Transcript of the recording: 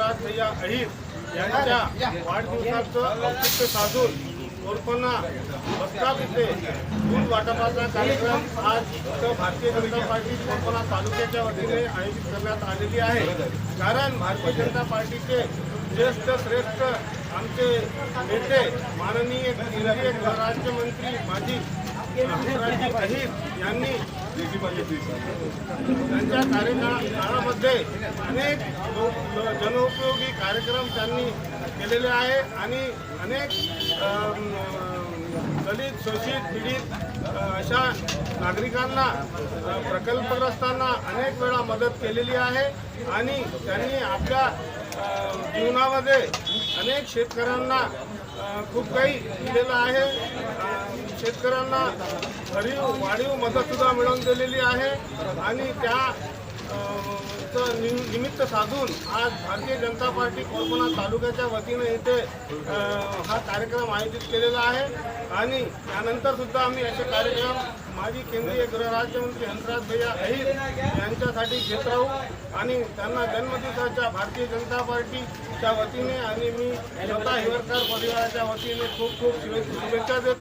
राज भैया अहिर यांच्या वाढदिवसाचं औचित्य साधून कोरपन्ना बसका इथे दूध वाटपाचा कार्यक्रम आज इथं भारतीय जनता पार्टी कोरपना तालुक्याच्या वतीने आयोजित करण्यात आलेली आहे. कारण भारतीय जनता पार्टीचे ज्येष्ठ श्रेष्ठ आमचे नेते माननीय केंद्रीय राज्यमंत्री माजी अहिर यांनी त्यांच्या कार्यकाळामध्ये अनेक जनउपयोगी कार्यक्रम त्यांनी केलेले आहे आणि अनेक दलित शोषित पीडित अशा नागरिकांना प्रकल्पग्रस्तांना अनेक वेळा मदत केलेली आहे आणि त्यांनी आपल्या जीवनामध्ये अनेक शेतकऱ्यांना खूप काही दिलेलं आहे. शेतकऱ्यांना भरीव वाढीव मदतसुद्धा मिळवून दिलेली आहे. आणि त्या चं निमित्त साधून आज भारतीय जनता पार्टी कोरपणा तालुक्याच्या वतीने इथे हा कार्यक्रम आयोजित केलेला आहे. आणि त्यानंतर सुद्धा आम्ही असे कार्यक्रम माजी केंद्रीय गृहराज्यमंत्री हंसराज भैया अहिर यांच्यासाठी घेत राहू. आणि त्यांना जन्मदिवसाच्या भारतीय जनता पार्टीच्या वतीने आणि मी स्वतः हिवरकर परिवाराच्या वतीने खूप खूप शुभेच्छा देतो.